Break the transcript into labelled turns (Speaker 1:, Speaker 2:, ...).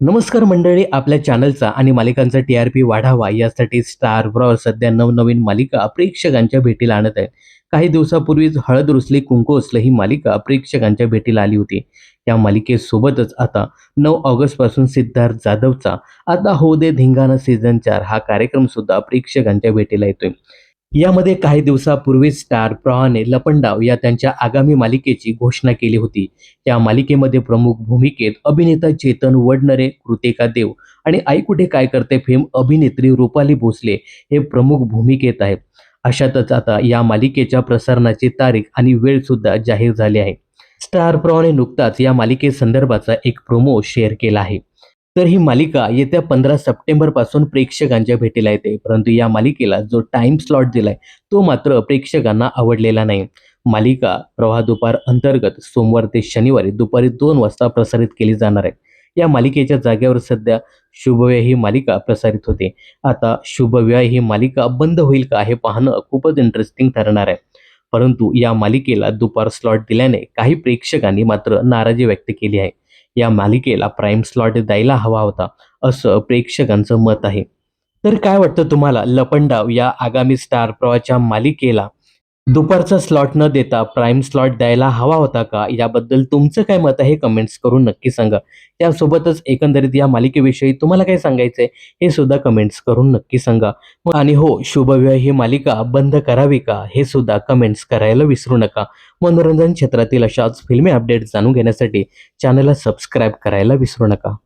Speaker 1: नमस्कार मंडळी आपल्या चॅनलचा आणि मालिकांचा टी आर पी वाढावा. यासाठी स्टार ब्रॉ सध्या नवनवीन मालिका प्रेक्षकांच्या भेटीला आणत आहेत. काही दिवसापूर्वीच हळद रुसली कुंकू असलं ही मालिका प्रेक्षकांच्या भेटीला आली होती. या मालिकेसोबतच आता नऊ ऑगस्टपासून सिद्धार्थ जाधवचा आता हो दे धिंगाणा सीझन चार हा कार्यक्रम सुद्धा प्रेक्षकांच्या भेटीला येतोय. यामध्ये काही दिवसापूर्वी स्टार प्रवाहाने लपंडाव या त्यांच्या आगामी मालिकेची घोषणा केली होती. या मालिकेमध्ये प्रमुख भूमिकेत अभिनेता चेतन वडनरे कृतिका देव आणि आई कुठे काय करते फेम अभिनेत्री रुपाली भोसले हे प्रमुख भूमिकेत आहेत. अशातच आता या मालिकेच्या प्रसारणाची तारीख आणि वेळ सुद्धा जाहीर झाली आहे. स्टार प्रवाहने नुकताच या मालिकेसंदर्भाचा एक प्रोमो शेअर केला आहे. तर ही मालिका येत्या पंधरा सप्टेंबरपासून प्रेक्षकांच्या भेटीला येते. परंतु या मालिकेला जो टाइम स्लॉट दिलाय तो मात्र प्रेक्षकांना आवडलेला नाही. मालिका प्रवाह दुपार अंतर्गत सोमवार ते शनिवारी दुपारी दोन वाजता प्रसारित केली जाणार आहे. या मालिकेच्या जागेवर सध्या शुभव्या ही मालिका प्रसारित होते. आता शुभव्या ही मालिका बंद होईल का हे पाहणं खूपच इंटरेस्टिंग ठरणार आहे. परंतु या मालिकेला दुपार स्लॉट दिल्याने काही प्रेक्षकांनी मात्र नाराजी व्यक्त केली आहे. या मालिकेला प्राईम स्लॉट द्यायला हवा होता असं प्रेक्षकांचं मत आहे. तर काय वाटतं तुम्हाला लपंडाव या आगामी स्टार प्रवाच्या मालिकेला दुपारचा स्लॉट न देता प्राईम स्लॉट द्यायला हवा होता का? याबद्दल तुमचं काय मत आहे? कमेंट्स करून नक्की सांगा. त्यासोबतच एकंदरीत या मालिकेविषयी तुम्हाला काय सांगायचंय हे सुद्धा कमेंट्स करून नक्की सांगा. मग आणि हो शुभव्यय ही मालिका बंद करावी का? हे सुद्धा कमेंट्स करायला विसरू नका. मनोरंजन क्षेत्रातील अशाच फिल्मी अपडेट जाणून घेण्यासाठी चॅनलला सबस्क्राईब करायला विसरू नका.